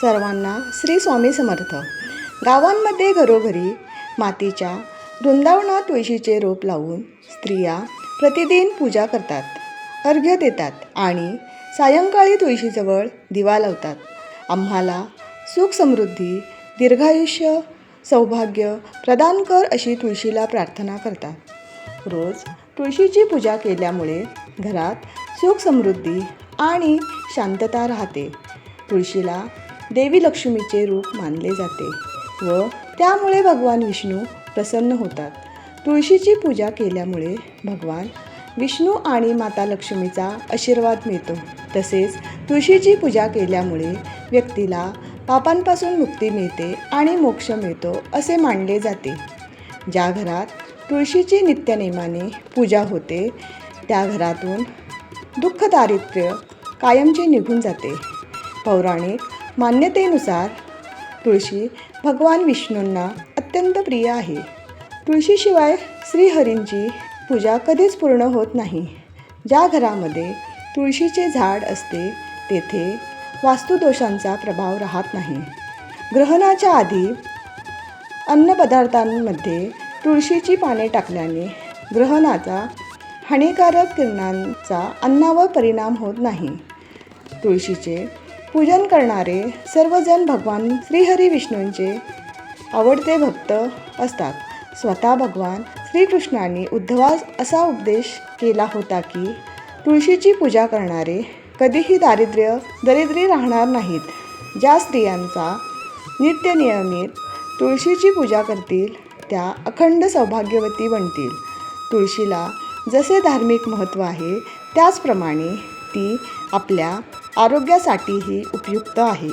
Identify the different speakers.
Speaker 1: सर्वांना श्री स्वामी समर्थ. गावांमध्ये घरोघरी मातीच्या वृंदावनात तुळशीचे रोप लावून स्त्रिया प्रतिदिन पूजा करतात अर्घ्य देतात आणि सायंकाळी तुळशीजवळ दिवा लावतात. आम्हाला सुख समृद्धी दीर्घायुष्य सौभाग्य प्रदान कर अशी तुळशीला प्रार्थना करतात. रोज तुळशीची पूजा केल्यामुळे घरात सुख समृद्धी आणि शांतता राहते. तुळशीला देवी लक्ष्मीचे रूप मानले जाते व त्यामुळे भगवान विष्णू प्रसन्न होतात. तुळशीची पूजा केल्यामुळे भगवान विष्णू आणि माता लक्ष्मीचा आशीर्वाद मिळतो. तसेच तुळशीची पूजा केल्यामुळे व्यक्तीला पापांपासून मुक्ती मिळते आणि मोक्ष मिळतो असे मानले जाते. ज्या घरात तुळशीची नित्यनेमाने पूजा होते त्या घरातून दुःख दारिद्र्य कायमचे निघून जाते. पौराणिक मान्यतेनुसार तुळशी भगवान विष्णूंना अत्यंत प्रिय आहे. तुळशीशिवाय श्रीहरींची पूजा कधीच पूर्ण होत नाही. ज्या घरामध्ये तुळशीचे झाड असते तेथे वास्तुदोषांचा प्रभाव राहत नाही. ग्रहणाच्या आधी अन्नपदार्थांमध्ये तुळशीची पाने टाकल्याने ग्रहणाचा हानिकारक किरणांचा अन्नावर परिणाम होत नाही. तुळशीचे पूजन करणारे सर्वजण भगवान श्रीहरी विष्णूंचे आवडते भक्त असतात. स्वतः भगवान श्रीकृष्णाने उद्धवास असा उपदेश केला होता की तुळशीची पूजा करणारे कधीही दारिद्र्य दरिद्री राहणार नाहीत. ज्या स्त्रियांचा नित्यनियमित तुळशीची पूजा करतील त्या अखंड सौभाग्यवती बनतील. तुळशीला जसे धार्मिक महत्त्व आहे त्याचप्रमाणे ती आपल्या आरोग्यासाठीही उपयुक्त आहे.